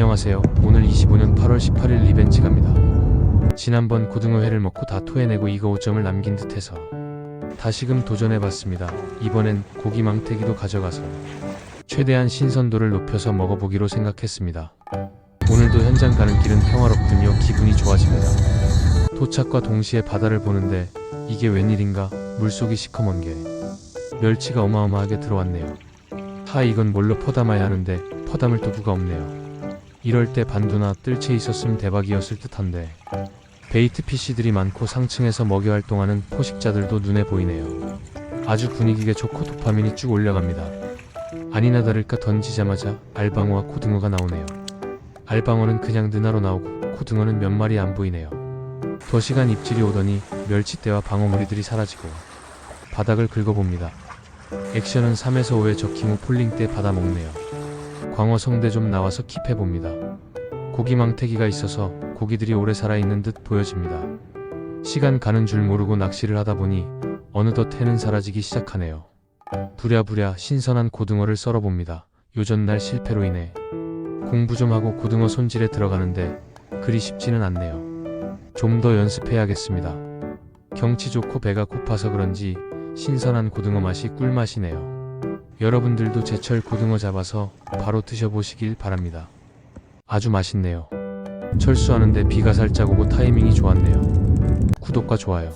안녕하세요. 오늘 25년 8월 18일 리벤지 갑니다. 지난번 고등어회를 먹고 다 토해내고 이거 5점을 남긴 듯해서 다시금 도전해봤습니다. 이번엔 고기 망태기도 가져가서 최대한 신선도를 높여서 먹어보기로 생각했습니다. 오늘도 현장 가는 길은 평화롭군요. 기분이 좋아집니다. 도착과 동시에 바다를 보는데 이게 웬일인가 물속이 시커먼 게 멸치가 어마어마하게 들어왔네요. 하 이건 뭘로 퍼담아야 하는데 퍼담을 도구가 없네요. 이럴 때 반두나 뜰채 있었으면 대박이었을 듯한데 베이트 피쉬들이 많고 상층에서 먹이 활동하는 포식자들도 눈에 보이네요. 아주 분위기가 좋고 도파민이 쭉 올라갑니다. 아니나 다를까 던지자마자 알방어와 고등어가 나오네요. 알방어는 그냥 느나로 나오고 고등어는 몇 마리 안 보이네요. 도시간 입질이 오더니 멸치대와 방어무리들이 사라지고 바닥을 긁어봅니다. 액션은 3에서 5회 적킹 후 폴링 때 받아먹네요. 광어 성대 좀 나와서 킵해봅니다. 고기 망태기가 있어서 고기들이 오래 살아있는 듯 보여집니다. 시간 가는 줄 모르고 낚시를 하다 보니 어느덧 해는 사라지기 시작하네요. 부랴부랴 신선한 고등어를 썰어봅니다. 요전날 실패로 인해 공부 좀 하고 고등어 손질에 들어가는데 그리 쉽지는 않네요. 좀 더 연습해야겠습니다. 경치 좋고 배가 고파서 그런지 신선한 고등어 맛이 꿀맛이네요. 여러분들도 제철 고등어 잡아서 바로 드셔보시길 바랍니다. 아주 맛있네요. 철수하는데 비가 살짝 오고 타이밍이 좋았네요. 구독과 좋아요.